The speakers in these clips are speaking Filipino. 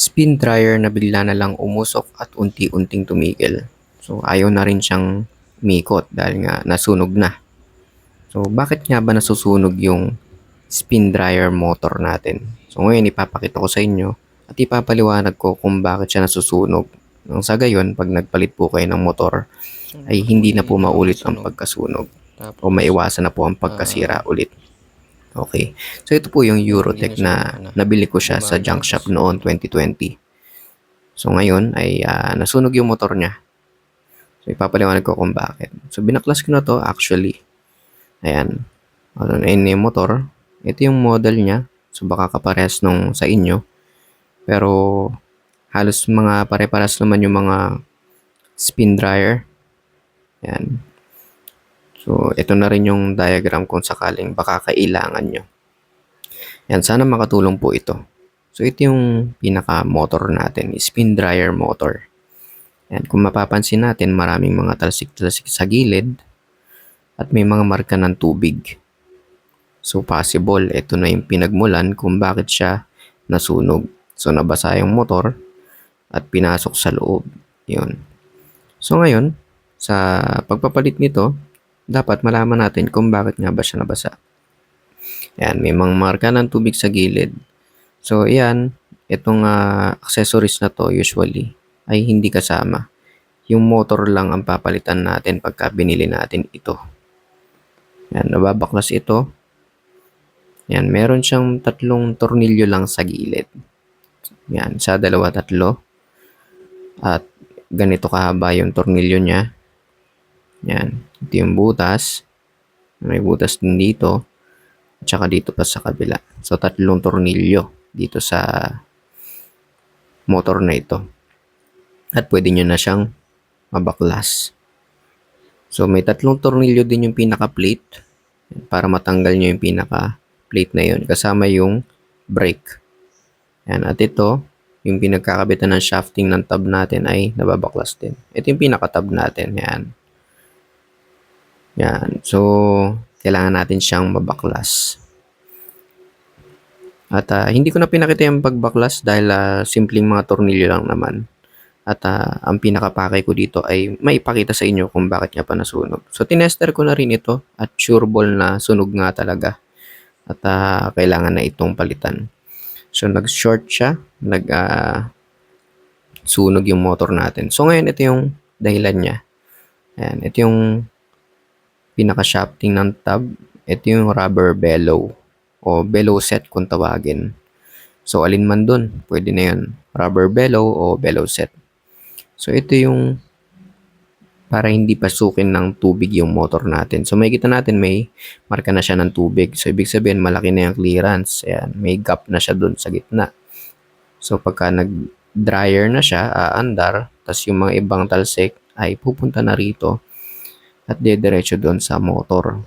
spin dryer na bigla na lang umusok at unti-unting tumigil. So ayaw na rin siyang umikot dahil nga nasunog na. So bakit nga ba nasusunog yung spin dryer motor natin? So ngayon ipapakita ko sa inyo at ipapaliwanag ko kung bakit siya nasusunog. Nang sa gayon, pag nagpalit po kayo ng motor, ay hindi na po maulit ang pagkasunog o maiwasan na po ang pagkasira ulit. Okay. So ito po yung Eurotech na nabili ko siya sa junk shop noon 2020. So ngayon ay ah, nasunog yung motor niya. So ipapaliwanag ko kung bakit. So binaklas ko na to actually. Ayan. Ano na yun yung motor. Ito yung model niya. So baka kaparehas nung sa inyo. Pero halos mga pare-paras naman yung mga spin dryer. Ayan. So, ito na rin yung diagram kung sakaling baka kailangan nyo. Yan, sana makatulong po ito. So, ito yung pinaka-motor natin, spin dryer motor. Yan, kung mapapansin natin, maraming mga talsik-talsik sa gilid at may mga marka ng tubig. So, possible, ito na yung pinagmulan kung bakit siya nasunog. So, nabasa yung motor at pinasok sa loob. Yun. So, ngayon, sa pagpapalit nito, dapat malaman natin kung bakit nga ba siya nabasa. Yan, may mga marka ng tubig sa gilid. So, yan, itong ah, accessories na to usually ay hindi kasama. Yung motor lang ang papalitan natin pagka binili natin ito. Yan, nababaklas ito. Yan, meron siyang tatlong tornilyo lang sa gilid. Yan, sa dalawa tatlo. At ganito kahaba yung tornilyo niya. Yan. Ito yung butas. May butas din dito. At saka dito pa sa kabila. So, tatlong tornilyo dito sa motor na ito. At pwede nyo na siyang mabaklas. So, may tatlong tornilyo din yung pinaka-plate para matanggal nyo yung pinaka-plate na yun. Kasama yung brake. Yan. At ito, yung pinagkakabitan ng shafting ng tab natin ay nababaklas din. Ito yung pinaka-tab natin. Yan. Yan. So, kailangan natin siyang mabaklas. At ah, hindi ko na pinakita yung pagbaklas dahil ah, simpleng mga tornilyo lang naman. At ah, ang pinakapakay ko dito ay maipakita sa inyo kung bakit nga pa nasunog. So, tinester ko na rin ito at sureball na sunog nga talaga. At ah, kailangan na itong palitan. So, nag-short siya. Nag, ah, sunog yung motor natin. So, ngayon ito yung dahilan niya. Ayan, ito yung pinaka-shafting ng tab. Ito yung rubber bellow o bellow set kung tawagin. So, alin man dun, pwede na yun. Rubber bellow o bellow set. So, ito yung para hindi pasukin ng tubig yung motor natin. So, makikita natin may marka na siya ng tubig. So, ibig sabihin, malaki na yung clearance. Ayan, may gap na siya dun sa gitna. So, pagka nag-dryer na siya, aandar, tas yung mga ibang talsik ay pupunta na rito at dediretso doon sa motor.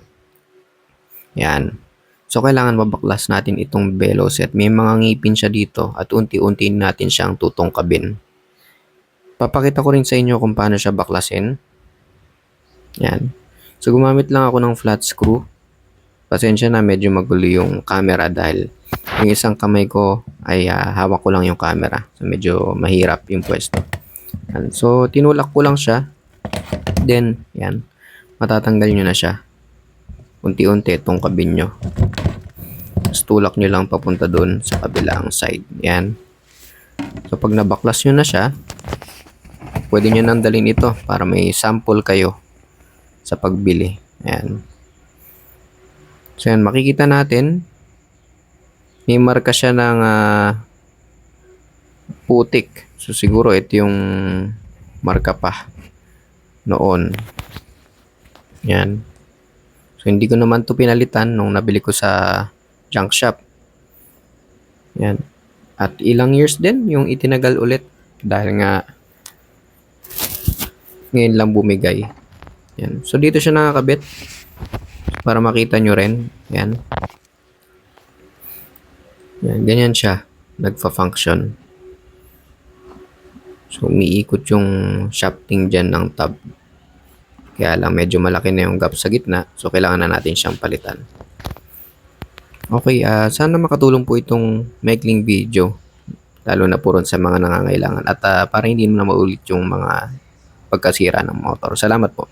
Yan. So, kailangan mabaklas natin itong set. May mga ngipin siya dito at unti-unti natin siyang tutungkabin. Papakita ko rin sa inyo kung paano siya baklasin. Yan. So, gumamit lang ako ng flat screw. Pasensya na, medyo magulo yung camera dahil yung isang kamay ko ay ah, hawak ko lang yung camera. So, medyo mahirap yung pwesto. Yan. So, tinulak ko lang siya. Then, yan matatanggal nyo na siya. Unti-unti itong kabin nyo. Tapos tulak nyo lang papunta doon sa kabilang side. Yan. So pag nabaklas nyo na siya, pwede nyo nang dalhin ito para may sample kayo sa pagbili. Yan. So yan, makikita natin, may marka siya ng ah, putik. So siguro ito yung marka pa noon. Yan. So, hindi ko naman to pinalitan nung nabili ko sa junk shop. Yan. At ilang years din yung itinagal ulit dahil nga ngayon lang bumigay. Yan. So, dito siya nakakabit para makita nyo rin. Yan. Yan. Ganyan siya. Nagfa-function. So, umiikot yung shafting dyan ng tab. Kaya lang medyo malaki na yung gap sa gitna. So, kailangan na natin siyang palitan. Okay, ah sana makatulong po itong maikling video. lalo na po ron sa mga nangangailangan at ah, para hindi mo na maulit yung mga pagkasira ng motor. Salamat po.